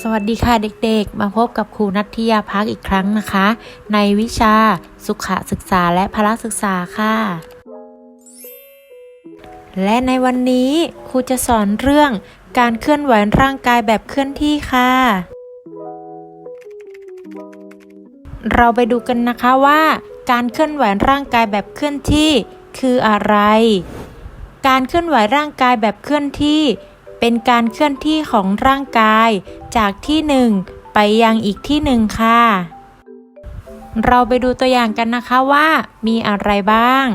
สวัสดีค่ะเด็กๆ มาพบกับครูนัทธิยาพักอีกครั้งนะคะ ในวิชาสุขศึกษาและพละศึกษาค่ะ และในวันนี้ครูจะสอนเรื่องการเคลื่อนไหวร่างกายแบบเคลื่อนที่ค่ะ เราไปดูกันนะคะว่า การเคลื่อนไหวร่างกายแบบเคลื่อนที่คืออะไร การเคลื่อนไหวร่างกายแบบเคลื่อนที่ เป็นการเคลื่อนที่ของร่างกาย จากที่หนึ่งไปยังอีกที่หนึ่งค่ะ เราไปดูตัวอย่างกันนะคะว่า มีอะไรบ้าง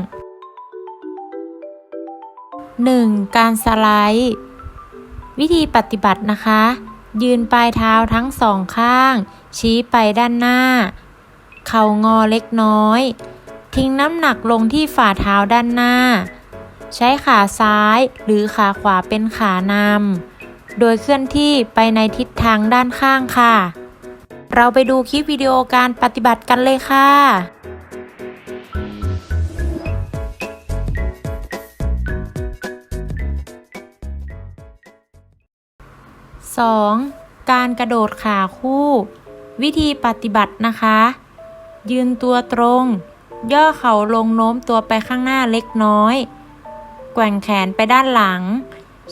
1. การสไลด์ วิธีปฏิบัตินะคะ ยืนปลายเท้าทั้งสองข้าง ชี้ไปด้านหน้า เข่างอเล็กน้อย ทิ้งน้ำหนักลงที่ฝ่าเท้าด้านหน้า ใช้ขาซ้ายหรือขาขวาเป็นขานำโดยเคลื่อนที่ไปในทิศทางด้านข้างค่ะ เราไปดูคลิปวิดีโอการปฏิบัติกันเลยค่ะ 2. การกระโดดขาคู่ วิธีปฏิบัตินะคะ ยืนตัวตรง ย่อเข่าลงโน้มตัวไปข้างหน้าเล็กน้อย กว่งแขนไปด้านหลัง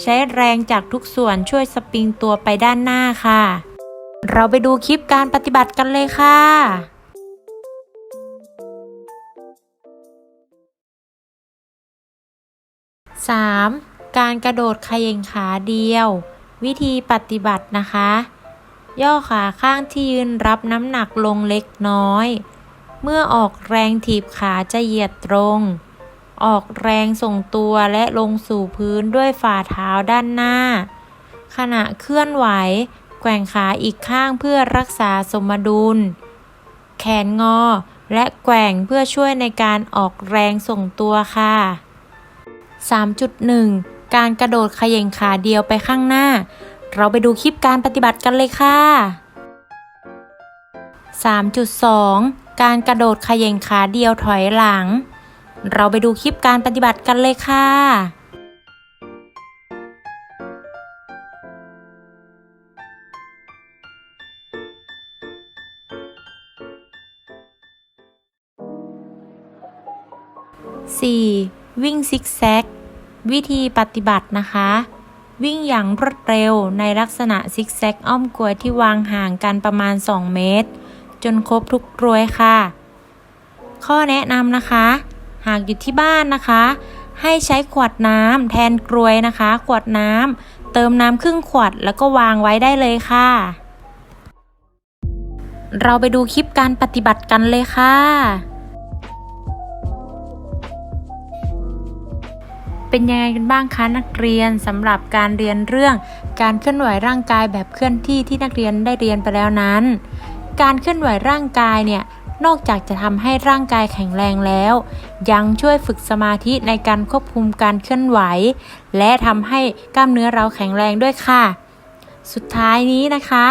ใช้แรงจากทุกส่วนช่วยสปริงตัวไปด้านหน้าค่ะ เราไปดูคลิปการปฏิบัติกันเลยค่ะ 3. การกระโดดขย่งขาเดียว วิธีปฏิบัตินะคะ ย่อขาข้างที่ยืนรับน้ำหนักลงเล็กน้อย เมื่อออกแรงถีบขาจะเหยียดตรง ออกแรงส่งตัวและลงสู่พื้นด้วยฝ่าเท้าด้านหน้า ขณะเคลื่อนไหว แกว่งขาอีกข้างเพื่อรักษาสมดุล แขนงอและแกว่งเพื่อช่วยในการออกแรงส่งตัวค่ะ 3.1 การกระโดดขย่งขาเดียวไปข้างหน้า เราไปดูคลิปการปฏิบัติกันเลยค่ะ 3.2 การกระโดดขย่งขาเดียวถอยหลัง เราไปดูคลิปการปฏิบัติกันเลยค่ะ 4. วิ่งซิกแซก วิธีปฏิบัตินะคะ วิ่งอย่างรวดเร็วในลักษณะซิกแซกอ้อมกลวยที่วางห่างกันประมาณ 2 เมตร จนครบทุกกลวยค่ะ ข้อแนะนำนะคะ หากอยู่ที่บ้านนะคะ ให้ใช้ขวดน้ำแทนกลวยนะคะ ขวดน้ำเติมน้ำครึ่งขวดแล้วก็วางไว้ได้เลยค่ะ เราไปดูคลิปการปฏิบัติกันเลยค่ะเป็นยังไงกันบ้างคะนักเรียนสำหรับการเรียนเรื่อง การเคลื่อนไหวร่างกายแบบเคลื่อนที่ที่นักเรียนได้เรียนไปแล้วนั้น การเคลื่อนไหวร่างกายเนี่ย นอกจากจะทำให้ร่างกายแข็งแรงแล้ว ยังช่วยฝึกสมาธิในการควบคุมการเคลื่อนไหว และทำให้กล้ามเนื้อเราแข็งแรงด้วยค่ะ สุดท้ายนี้นะคะ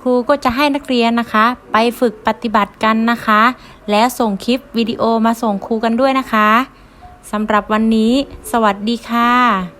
ครูก็จะให้นักเรียนนะคะ ไปฝึกปฏิบัติกันนะคะ และส่งคลิปวิดีโอมาส่งครูกันด้วยนะคะสำหรับวันนี้ สวัสดีค่ะ